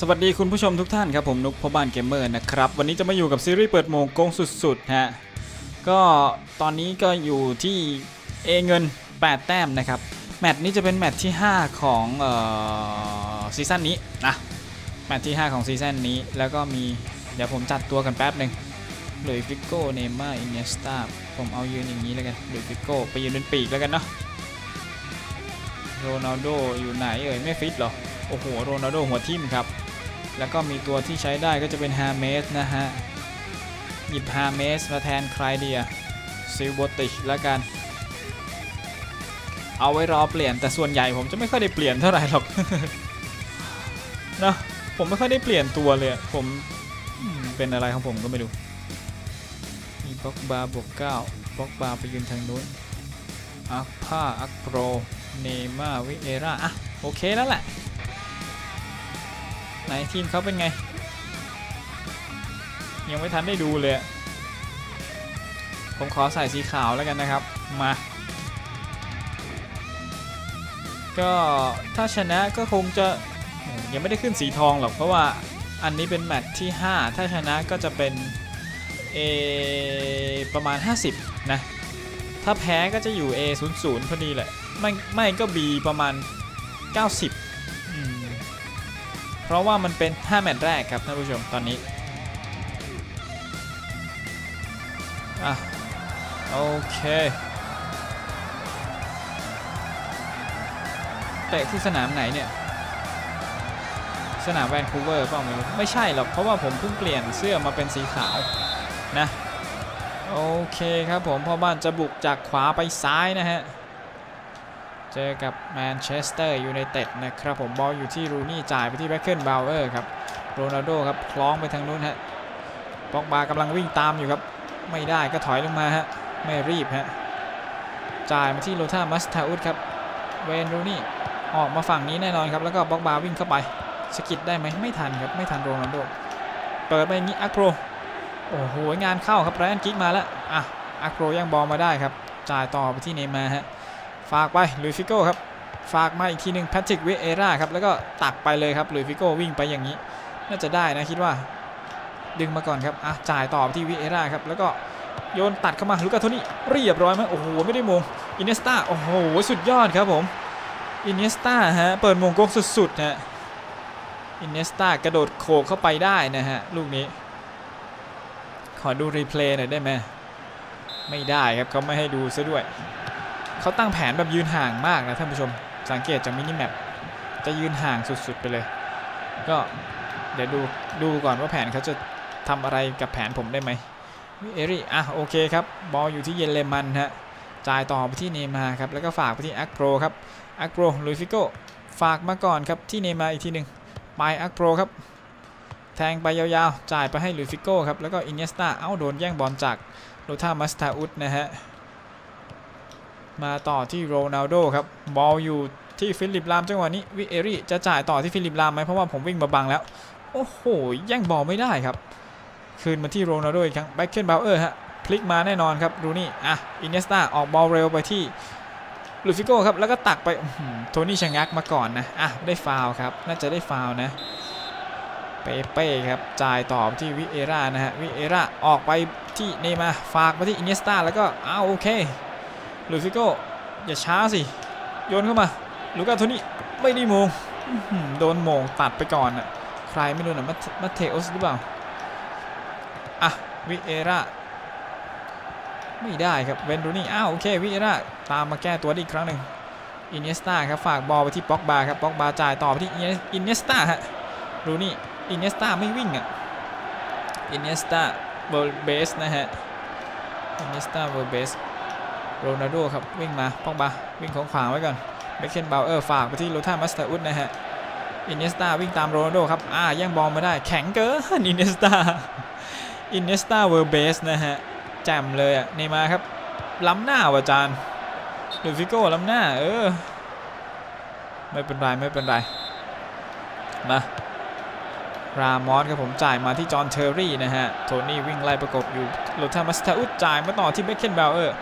สวัสดีคุณผู้ชมทุกท่านครับผมนุกพ่อบ้านเกมเมอร์นะครับ วันนี้จะมาอยู่กับซีรีส์เปิดโมงโกงสุดๆฮะก็ตอนนี้ก็อยู่ที่เอเงิน 8 แต้มนะครับ แมตช์นี้จะเป็นแมตช์ที่ 5 ของเอ่อซีซั่นนี้นะแมตช์ที่ 5 ของซีซั่นนี้แล้วก็มีเดี๋ยวผมจัดตัวกันแป๊บหนึ่งหลุยฟิโก้เนม่าอินเนสตาผมเอายืนอย่างนี้แล้วกันหลุยฟิโก้ไปยืนเป็นปีกแล้วกันเนาะโรนัลโดอยู่ไหนเอ่ยไม่ฟิตหรอโอ้โหโรนัลโดหัวทิ่มครับ แล้วก็มีตัวที่ใช้ได้ก็จะเป็นฮาเมสนะฮะ หยิบฮาเมสมาแทนใครดีอะซิลโบติชแล้วกัน เอาไว้รอเปลี่ยนแต่ส่วนใหญ่ผมจะไม่ค่อยได้เปลี่ยนเท่าไหร่หรอกนะผมไม่ค่อยได้เปลี่ยนตัวเลยผมเป็นอะไรของผมก็ไม่รู้มีบล็อกบาร์บวกเก้าบล็อกบาร์ไปยืนทางนู้นอักผ้าอักโปรเนม่าวิเอราอะโอเคแล้วแหละ ไหนทีมเขาเป็นไง ยังไม่ทันได้ดูเลย ผมขอใส่สีขาวแล้วกันนะครับ มา ก็ถ้าชนะก็คงจะยังไม่ได้ขึ้นสีทองหรอกเพราะว่าอันนี้เป็นแมตช์ที่ 5 ถ้าชนะก็จะเป็นเอประมาณ 50 นะ ถ้าแพ้ก็จะอยู่ A 0 0พอดีแหละ ไม่ไม่ก็ B ประมาณ 90 เพราะว่ามันเป็น 5 แมตช์แรกครับท่านผู้ชมตอนนี้อะโอเคเตะที่สนามไหนเนี่ย สนามแวนคูเวอร์เปล่าไม่รู้ไม่ใช่หรอก เพราะว่าผมเพิ่งเปลี่ยนเสื้อมาเป็นสีขาวนะ โอเคครับผมพ่อบ้านจะบุกจากขวาไปซ้ายนะฮะ เจอกับแมนเชสเตอร์ยูไนเต็ดนะครับผมบอลอยู่ที่รูนี่จ่ายไปที่แบ็คเกิลบาวเออร์ครับโรนัลโดครับคล้องไปทางนู้นฮะป็อกบากำลังวิ่งตามอยู่ครับ ไม่ได้ก็ถอยลงมาฮะไม่รีบฮะจ่ายมาที่โรธามัสทาอุดครับเวนรูนี่ออกมาฝั่งนี้แน่นอนครับแล้วก็บ็อกบาวิ่งเข้าไปสกิดได้ไหมไม่ทันครับไม่ทันโรนัลโดเปิดไปอย่างนี้อักโรโอ้โหงานเข้าครับไรอันกิกมาแล้วอะอักโรยังบอลมาได้ครับจ่ายต่อไปที่เนมาฮะ ฝากไปลุยฟิโก้ครับฝากมาอีกทีหนึ่งแพทริกวิเอร่าครับแล้วก็ตักไปเลยครับลุยฟิโก้วิ่งไปอย่างนี้ น่าจะได้นะคิดว่า ดึงมาก่อนครับอะจ่ายต่อที่วิเอร่าครับแล้วก็โยนตัดเข้ามาลูกาโทนี่เรียบร้อยไหมโอ้โหไม่ได้มงอินเนสตาโอ้โหสุดยอดครับผมอินเนสตาฮะเปิดมงกงสุดๆฮะอินเนสตากระโดดโขกเข้าไปได้นะฮะลูกนี้ ขอดูรีเพลย์หน่อยได้ไหมไม่ได้ครับเขาไม่ให้ดูซะด้วย เขาตั้งแผนแบบยืนห่างมากนะท่านผู้ชม สังเกตจากมินิแมปจะยืนห่างสุดๆไปเลย ก็เดี๋ยวดูดูก่อนว่าแผนเขาจะทำอะไรกับแผนผมได้ไหมเอริอะโอเคครับ บอลอยู่ที่เยเลมันฮะจ่ายต่อไปที่เนมาครับ แล้วก็ฝากไปที่อักโปรครับอักโปรลุยฟิโก้ฝากมาก่อนครับที่เนมาอีกทีหนึ่งไปอักโปรครับ แทงไปยาวๆ จ่ายไปให้ลุยฟิโก้ครับ แล้วก็อินเนสตาเอ้าโดนแย่งบอลจากโรธามัสตาอุดนะฮะ มาต่อที่โรนัลโดครับบอลอยู่ที่ฟิลิปลามจังหวะนี้วิเอรี่จะจ่ายต่อที่ฟิลิปลามไหมเพราะว่าผมวิ่งมาบังแล้ว โอ้โหแย่งบอลไม่ได้ครับคืนมาที่โรนัลโดอีกครั้งแบ็คเคนบาวเออร์ฮะพลิกมาแน่นอนครับดูนี่อะอินเนสตาออกบอลเร็วไปที่ลูฟิโก้ครับแล้วก็ตักไปโทนี่ชะงักมาก่อนนะอะได้ฟาวครับน่าจะได้ฟาวนะเปเป้ครับจ่ายต่อที่วิเอรานะฮะวิเอร่าออกไปที่เนมาฝากมาที่อินเนสตาแล้วก็อ้าวโอเค ลูฟิโก้อย่าช้าสิ โยนเข้ามา ลูกาโทนี่ไม่ได้มงโดนมงตัดไปก่อนอะใครไม่รู้นะมัตเทอสหรือเปล่า อะ วิเอราไม่ได้ครับเวนดูนี่อ้าวโอเควิเอราตามมาแก้ตัวอีกครั้งหนึ่งอินเนสตาครับฝากบอลไปที่ป็อกบาครับป็อกบาจ่ายต่อไปที่อินเนสตาฮะดูนี่อินเนสตาไม่วิ่งอะอินเนสตาเวอร์เบสนะฮะอินเนสตาเวอร์เบส โรนัลโดครับวิ่งมาป้องบาวิ่งของขวางไว้ก่อนเบคเคนบาวเออร์ฝากไปที่โรธามัสตาอุดนะฮะอินเนสตาวิ่งตามโรนัลโดครับอ่าแย่งบอลมาได้แข็งเกินอินเนสตาอินเนสตาเวอร์เบสนะฮะแจมเลยอะเนมาครับล้ำหน้าว่ะจานลูฟิโก้ล้ำหน้าเออไม่เป็นไรไม่เป็นไรมารามอสครับผมจ่ายมาที่จอห์นเทอร์รี่นะฮะ โทนี่วิ่งไล่ประกบอยู่โรธามัสตาอุดจ่ายมาต่อที่เบคเคนบาวเออร์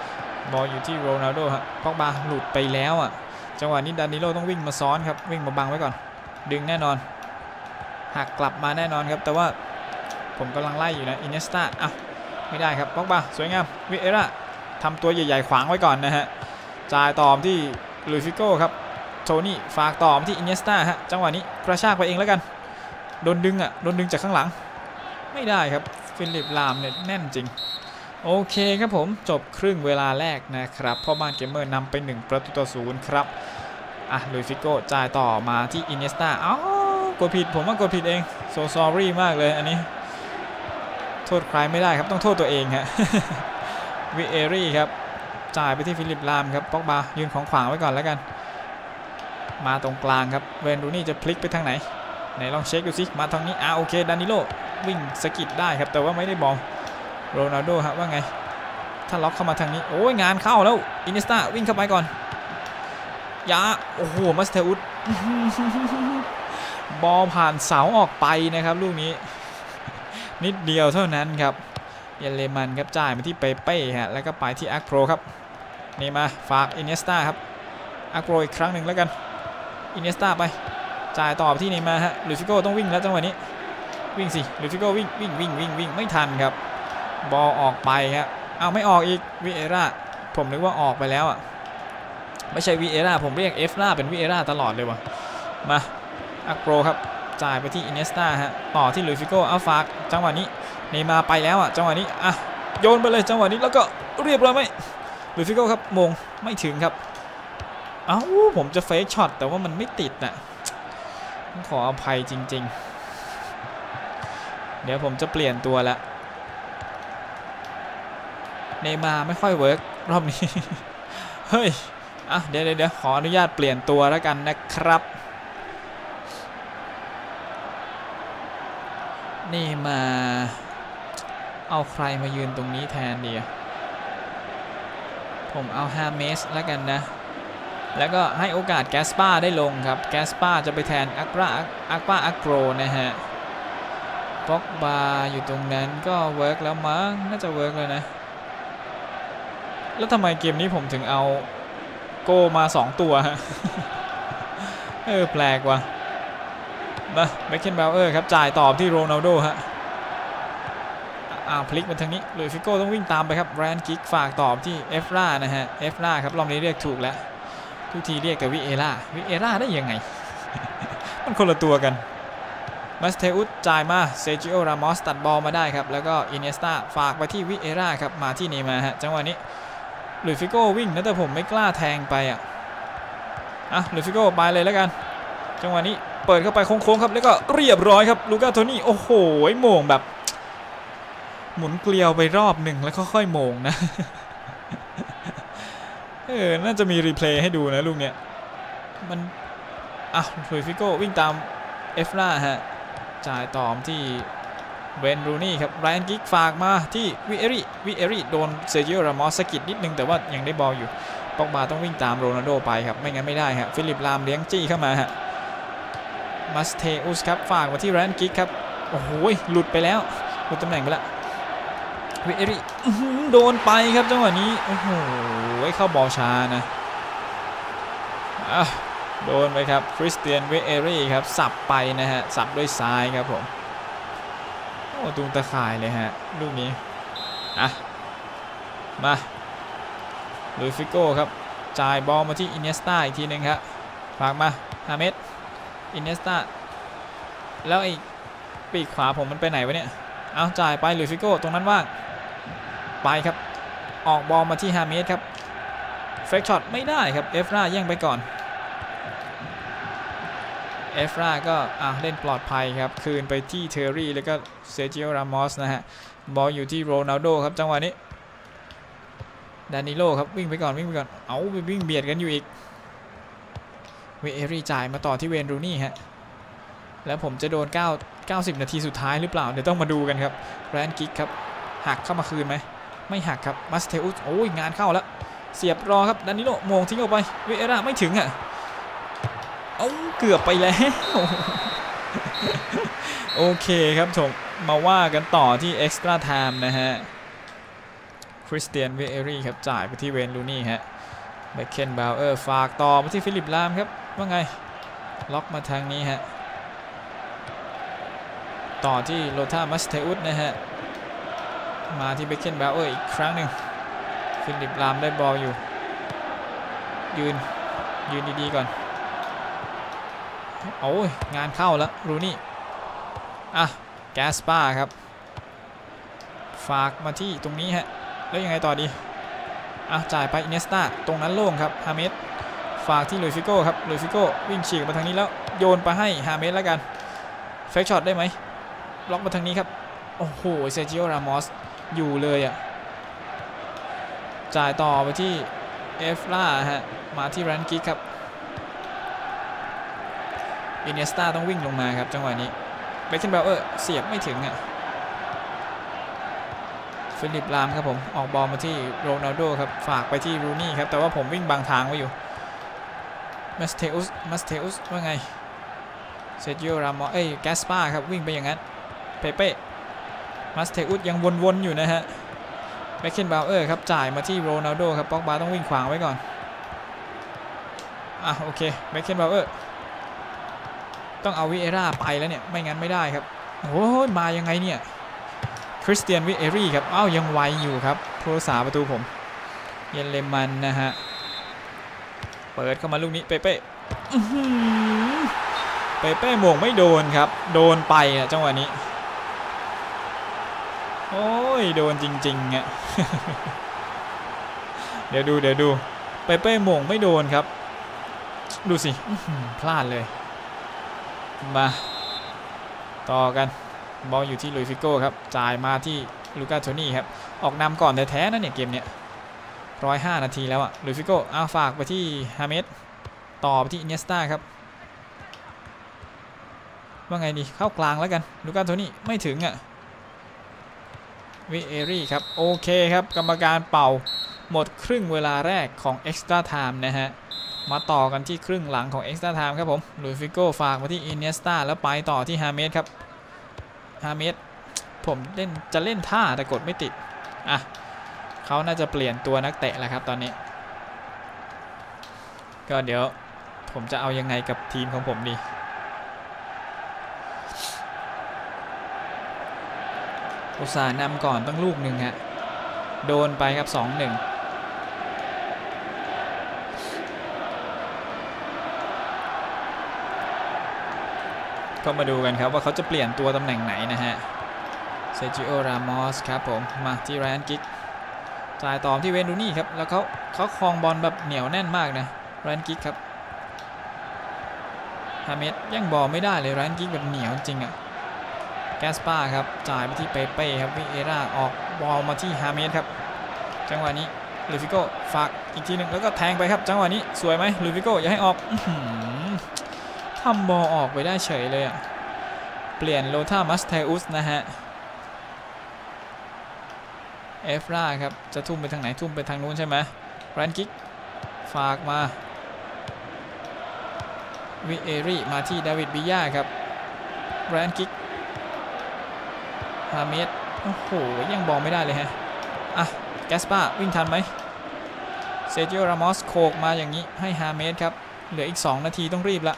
บอลอยู่ที่โรนัลโดฮะพ็อกบาหลุดไปแล้วอะ จังหวะนี้ดานิโลต้องวิ่งมาซ้อนครับ วิ่งมาบังไว้ก่อน ดึงแน่นอน หักกลับมาแน่นอนครับ แต่ว่าผมกำลังไล่อยู่นะอินเนสตาอ้าไม่ได้ครับบ็อกบาสวยงามวิเอร่าทำตัวใหญ่ๆขวางไว้ก่อนนะฮะจ่ายต่อมที่ลุยฟิโก้ครับโทนี่ฝากต่อมที่อินเนสตาฮะจังหวะนี้กระชากไปเองแล้วกันโดนดึงอะโดนดึงจากข้างหลัง ไม่ได้ครับฟิลิปลามเนี่ยแน่นจริง โอเคครับผมจบครึ่งเวลาแรกนะครับพ่อบ้านเกมเมอร์นำไป 1 ประตูต่อศูนย์ครับอะลุยฟิโก้จ่ายต่อมาที่อินเนสตาอ้าวกดผิดผมว่ากดผิดเองโซซอรี่มากเลยอันนี้ โทษใครไม่ได้ครับต้องโทษตัวเองฮะวิเอรี่ครับจ่ายไปที่ฟิลิปลามครับปอกบายืนของขวางไว้ก่อนแล้วกัน มาตรงกลางครับเวนดูนี่จะพลิกไปทางไหนไหนลองเช็คดูสิมาทางนี้อ่าโอเคดานิโลวิ่งสกิดได้ครับแต่ว่าไม่ได้บอล โรนัลโดครับว่าไง ถ้าล็อกเข้ามาทางนี้ โอ้ยงานเข้าแล้วอินเนสตาวิ่งเข้าไปก่อนยาโอ้โหมัสเตอุสบอลผ่านเสาออกไปนะครับลูกนี้ นิดเดียวเท่านั้นครับเยเลมันครับจ่ายมาที่เปเป้ฮะแล้วก็ไปที่อักโปรครับนี่มาฝากอินเนสตาครับอักโปรอีกครั้งหนึ่งแล้วกันอินเนสตาไปจ่ายต่อที่นย์มาฮะลูฟิโก้ต้องวิ่งแล้วจังหวะนี้ วิ่งสิลูฟิโก้วิ่งวิ่งวิ่งวิ่งวิ่งไม่ทันครับ บอลออกไปครับเอาไม่ออกอีกวิเอราผมนึกว่าออกไปแล้วอะไม่ใช่วิเอราผมเรียกเอฟราเป็นวิเอราตลอดเลยวะมาอักโปรครับจ่ายไปที่อินเนสตาฮะต่อที่ลูฟิโก้เอาฝากจังหวะนี้เนมาไปแล้วอะจังหวะนี้อะโยนไปเลยจังหวะนี้แล้วก็เรียบร้อยไหมลูฟิโก้ครับมงไม่ถึงครับเอ้าผมจะเฟกช็อตแต่ว่ามันไม่ติดน่ะขออภัยจริง ๆ เดี๋ยวผมจะเปลี่ยนตัวละ เนย์มาไม่ค่อยเวิร์กรอบนี้ เฮ้ย อะเดี๋ยวเดี๋ยวขออนุญาตเปลี่ยนตัวแล้วกันนะครับ นี่มา เอาใครมายืนตรงนี้แทนดีอะผมเอาฮาเมสแล้วกันนะ แล้วก็ให้โอกาสแกสปาได้ลงครับ แกสปาจะไปแทนอักราอักปาอักโกรนะฮะป็อกบาอยู่ตรงนั้นก็เวิร์กแล้วมั้งน่าจะเวิร์กเลยนะ แล้วทำไมเกมนี้ผมถึงเอาโกมา2ตัวฮะ เออแปลกว่ะมาเบคเคนเบลเออร์ครับจ่ายตอบที่โรนัลโดฮะอ่าพลิกมาทางนี้ลุยฟิโก้ต้องวิ่งตามไปครับแรนกิกฝากตอบที่เอฟรานะฮะเอฟราครับรอบนี้เรียกถูกแล้วทุกทีเรียกกับวิเอล่าวิเอล่าได้ยังไง มันคนละตัวกันมัสเทอุสจ่ายมาเซจิโอรามอสตัดบอลมาได้ครับ แล้วก็อินเนสตาฝากไปที่วิเอล่าครับ มาที่เนย์มาฮะ จังหวะนี้ ลุยฟิโก้วิ่งนะแต่ผมไม่กล้าแทงไปอะอะลุยฟิโก้ไปเลยแล้วกัน จังหวะนี้เปิดเข้าไปโค้งๆครับ แล้วก็เรียบร้อยครับลูก้าโทนี่โอ้โหโมงแบบ หมุนเกลียวไปรอบหนึ่งแล้วค่อยๆโมงนะเออน่าจะมีรีเพลย์ให้ดูนะลูกเนี้ยมันอะลุยฟิโก้วิ่งตามเอฟราฮะจ่ายต่อมที่ เวนรูนี่ครับไรอันกิกฝากมาที่วิเอริวิเอริโดนเซอร์จิโอรามอสสกิดนิดนึงแต่ว่ายังได้บอลอยู่ปอกบาต้องวิ่งตามโรนัลโดไปครับ ไม่งั้นไม่ได้ฮะฟิลิปลามเลี้ยงจี้เข้ามาฮะมัสเทอุสครับฝากมาที่ไรอันกิกครับ โอ้โหหลุดไปแล้ว หลุดตำแหน่งไปล้ววิเอริโดนไปครับจังหวะนี้ โอ้โหเข้าบอลช้านะโดนไปครับคริสเตียนเวเอรี่ครับ สับไปนะฮะ สับด้วยซ้ายครับผม ตุงตะข่ายเลยฮะลูกนี้อะมาลุยฟิโก้ครับจ่ายบอลมาที่อินเนสตาอีกทีหนึงครับฝากมาฮาเมดอินเนสตาแล้วไอ้ปีกขวาผมมันไปไหนวะเนี่ยเอาจ่ายไปลุยฟิโก้ตรงนั้นว่างไปครับออกบอลมาที่ฮาเมดครับเฟกช็อตไม่ได้ครับเอฟราแย่งไปก่อน เอฟราก็เล่นปลอดภัยครับ คืนไปที่เทอร์รี่ แล้วก็เซจิโอรามอสนะฮะ บอลอยู่ที่โรนัลโดครับ จังหวะนี้ ดานิโลครับ วิ่งไปก่อนวิ่งไปก่อน เอาไปวิ่งเบียดกันอยู่อีก เวเอรี่จ่ายมาต่อที่เวนรูนี่ฮะ แล้วผมจะโดน 9 90 นาทีสุดท้ายหรือเปล่า เดี๋ยวต้องมาดูกันครับแรนกิกครับ หักเข้ามาคืนไหม ไม่หักครับมัสเทอุสโอ้ยงานเข้าแล้ว เสียบรอครับ ดานิโลโมงทิ้งออกไป เวเอร่าไม่ถึงอะ เอาเกือบไปแล้ว โอเคครับผมมาว่ากันต่อที่ extra time นะฮะ คริสเตียนเวเอรี่ครับ จ่ายไปที่เวนลูนี่ฮะเบคเคนบาวเออร์ฝากต่อมาที่ฟิลิปลามครับ ว่าไง ล็อกมาทางนี้ฮะ ต่อที่โลธามัสเทอุสนะฮะ มาที่เบคเคนบาวเออร์อีกครั้งหนึ่งฟิลิปลามได้บอลอยู่ ยืน ยืนดีๆก่อน โอ้ยงานเข้าแล้วรูนี่อะแกสปาครับ ฝากมาที่ตรงนี้ฮะ แล้วยังไงต่อดีอะจ่ายไปอินเนสตาตรงนั้นโล่งครับฮาเมสฝากที่ลุยฟิโก้ครับลุยฟิโก้วิ่งฉีกมาทางนี้แล้วโยนไปให้ฮาเมสแล้วกันเฟกช็อตได้ไหมล็อกมาทางนี้ครับ โอ้โหเซจิโอรามอสอยู่เลยอะจ่ายต่อไปที่เอฟล่าฮะมาที่รันกิกครับ อินเนสตาต้องวิ่งลงมาครับจังหวะนี้เบคเคนเบลเออร์เสียบไม่ถึงอะฟิลิปลามครับผมออกบอลมาที่โรนัลโดครับฝากไปที่รูนี่ครับแต่ว่าผมวิ่งบังทางไว้อยู่มัสเทอุสมัสเทอุสว่าไงเซจิโอรามอเอ้ยแกสปาครับวิ่งไปอย่างนั้นเปเป้มัสเทอุสยังวนๆอยู่นะฮะเบคเคนบาวเออร์ครับจ่ายมาที่โรนัลโดครับป็อกบาต้องวิ่งขวางไว้ก่อนอะโอเคเบคเคนบาวเออร์ ต้องเอาวิเอร่าไปแล้วเนี่ยไม่งั้นไม่ได้ครับโอ้ยมายังไงเนี่ยคริสเตียนวิเอรี่ครับอ้าวยังไวอยู่ครับผู้รักษาประตูผมเยนเลมันนะฮะเปิดเข้ามาลูกนี้เปเป้อื้อหือเปเป้ม่งไม่โดนครับ โดนไปอะจังหวะนี้ โอ้ย โดนจริงๆอะเดี๋ยวดูเดี๋ยวดู เปเป้หม่งไม่โดนครับ ดูสิพลาดเลย มาต่อกันบอลอยู่ที่ลุยฟิโก้ครับจ่ายมาที่ลูก้าโทนี่ครับออกนำก่อนแท้ๆนะเนี่ยเกมเนี้ยร้อยห้านาทีแล้วอะลุยฟิโก้เอาฝากไปที่ฮาเมสต่อไปที่เนสตาครับว่าไงดีเข้ากลางแล้วกันลูก้าโทนี่ไม่ถึงอะวิเอรี่ครับโอเคครับกรรมการเป่าหมดครึ่งเวลาแรกของ Extra Time นะฮะ มาต่อกันที่ครึ่งหลังของ Extra Time ครับผมลุยฟิโก้ฝากมาที่อินเนสตาแล้วไปต่อที่ฮาเมสครับฮาเมสผมเล่นจะเล่นท่าแต่กดไม่ติด อะเขาน่าจะเปลี่ยนตัวนักเตะแล้วครับตอนนี้ ก็เดี๋ยวผมจะเอายังไงกับทีมของผมดี อุตส่าห์นำก่อนตั้งลูกหนึ่งฮะ โดนไปครับ 2-1 ก็มาดูกันครับว่าเขาจะเปลี่ยนตัวตำแหน่งไหนนะฮะเซจิโอ รามอสครับผมมาที่ไรอันกิกจ่ายต่อที่เวนดูนี่ครับแล้วเขาเขาคลองบอลแบบเหนียวแน่นมากนะไรอันกิกครับฮาเมสยังบอลไม่ได้เลยไรอันกิกแบบเหนียวจริงอะแกสปาครับจ่ายไปที่เปเป้ครับวิเอราออกบอลมาที่ฮาเมสครับจังหวะนี้ลูฟิโก้ฝากอีกทีหนึ่งแล้วก็แทงไปครับ จังหวะนี้สวยไหมลูฟิโก้อย่าให้ออก ทำบอลออกไปได้เฉยเลยอะเปลี่ยนโลธามัสเทอุสนะฮะ เอฟราครับ จะทุ่มไปทางไหนทุ่มไปทางนู้นใช่ไหมแรนกิก ฝากมา วิเอรี่มาที่ดาวิดบิยาครับแรนกิกฮาเมสโอ้โห ยังบอลไม่ได้เลยฮะ อะ แกสปาวิ่งทันไหมเซจิโอรามอสโคกมาอย่างนี้ให้ฮาเมสครับ เหลืออีก 2 นาทีต้องรีบละ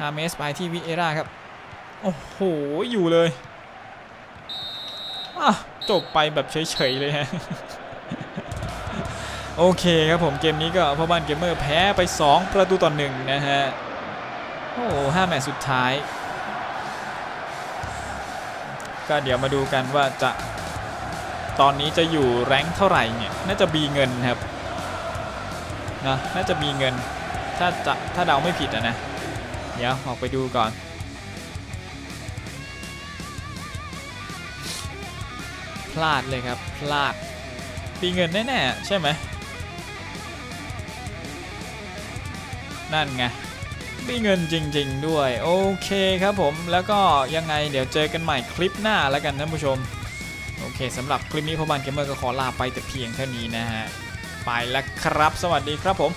ฮาเมสไปที่วิเอราครับ โอ้โห อยู่เลยจบไปแบบเฉยๆเลยฮะ โอเคครับผมเกมนี้ก็พ่อบ้านเกมเมอร์แพ้ไป 2 ประตูต่อหนึ่งนะฮะ โอ้ห้าแมตช์สุดท้าย ก็เดี๋ยวมาดูกันว่าจะตอนนี้จะอยู่แรงเท่าไหร่เนี่ย น่าจะบีเงินครับนะน่าจะมีเงิน ถ้าจะถ้าเดาไม่ผิดอะนะ เดี๋ยวออกไปดูก่อนพลาดเลยครับพลาดปีเงินแน่ๆใช่ไหมนั่นไงมีเงินจริง ๆ ด้วย โอเคครับผมแล้วก็ยังไงเดี๋ยวเจอกันใหม่คลิปหน้าแล้วกันท่านผู้ชม โอเคสำหรับคลิปนี้พ่อบ้านเกมเมอร์ก็ขอลาไปแต่เพียงเท่านี้นะฮะ ไปแล้วครับ สวัสดีครับผม